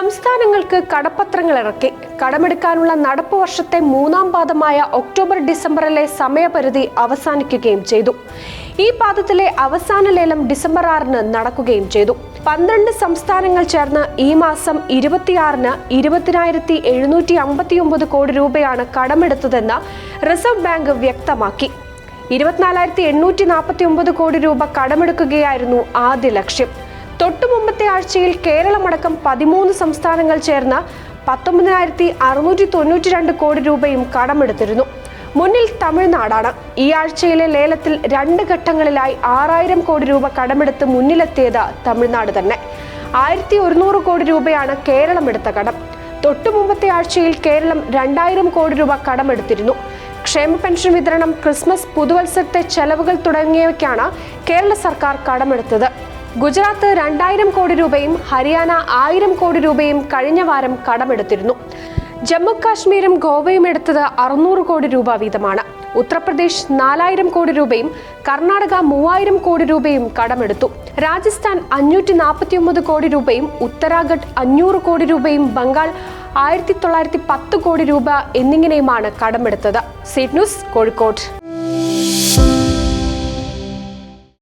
സംസ്ഥാനങ്ങൾക്ക് കടപ്പത്രങ്ങൾ ഇറക്കി കടമെടുക്കാനുള്ള നടപ്പ് വർഷത്തെ മൂന്നാം പാദമായ ഒക്ടോബർ ഡിസംബറിലെ സമയപരിധി അവസാനിക്കുകയും ചെയ്തു. ഈ പാദത്തിലെ അവസാന ലേലം ഡിസംബർ ആറിന് നടക്കുകയും ചെയ്തു. പന്ത്രണ്ട് സംസ്ഥാനങ്ങൾ ചേർന്ന് ഈ മാസം ഇരുപത്തിയാറിന് ഇരുപത്തിനായിരത്തി എഴുന്നൂറ്റി അമ്പത്തിയൊമ്പത് കോടി രൂപയാണ് കടമെടുത്തതെന്ന് റിസർവ് ബാങ്ക് വ്യക്തമാക്കി. ഇരുപത്തിനാലായിരത്തി എണ്ണൂറ്റി നാൽപ്പത്തി ഒമ്പത് കോടി രൂപ കടമെടുക്കുകയായിരുന്നു ആദ്യ ലക്ഷ്യം. തൊട്ടു മുമ്പത്തെ ആഴ്ചയിൽ കേരളമടക്കം പതിമൂന്ന് സംസ്ഥാനങ്ങൾ ചേർന്ന പത്തൊമ്പതിനായിരത്തി അറുന്നൂറ്റി തൊണ്ണൂറ്റി രണ്ട് കോടി രൂപയും കടമെടുത്തിരുന്നു. മുന്നിൽ തമിഴ്നാടാണ്. ഈ ആഴ്ചയിലെ ലേലത്തിൽ രണ്ട് ഘട്ടങ്ങളിലായി ആറായിരം കോടി രൂപ കടമെടുത്ത് മുന്നിലെത്തിയത് തമിഴ്നാട് തന്നെ. ആയിരത്തി ഒരുന്നൂറ് കോടി രൂപയാണ് കേരളം എടുത്ത കടം. തൊട്ടു മുമ്പത്തെ ആഴ്ചയിൽ കേരളം രണ്ടായിരം കോടി രൂപ കടമെടുത്തിരുന്നു. ക്ഷേമ പെൻഷൻ വിതരണം ക്രിസ്മസ് പുതുവത്സരത്തെ ചെലവുകൾ തുടങ്ങിയവയ്ക്കാണ് കേരള സർക്കാർ കടമെടുത്തത്. ഗുജറാത്ത് രണ്ടായിരം കോടി രൂപയും ഹരിയാന ആയിരം കോടി രൂപയും കഴിഞ്ഞ വാരം കടമെടുത്തിരുന്നു. ജമ്മു കാശ്മീരും ഗോവയും എടുത്തത് അറുന്നൂറ് കോടി രൂപ വീതമാണ്. ഉത്തർപ്രദേശ് നാലായിരം കോടി രൂപയും കർണാടക മൂവായിരം കോടി രൂപയും കടമെടുത്തു. രാജസ്ഥാൻ അഞ്ഞൂറ്റി നാൽപ്പത്തി ഒമ്പത് കോടി രൂപയും ഉത്തരാഖണ്ഡ് അഞ്ഞൂറ് കോടി രൂപയും ബംഗാൾ ആയിരത്തി തൊള്ളായിരത്തി പത്ത് കോടി രൂപ എന്നിങ്ങനെയുമാണ് കടമെടുത്തത്. സിഡ്നൂസ് ന്യൂസ് കോഴിക്കോട്.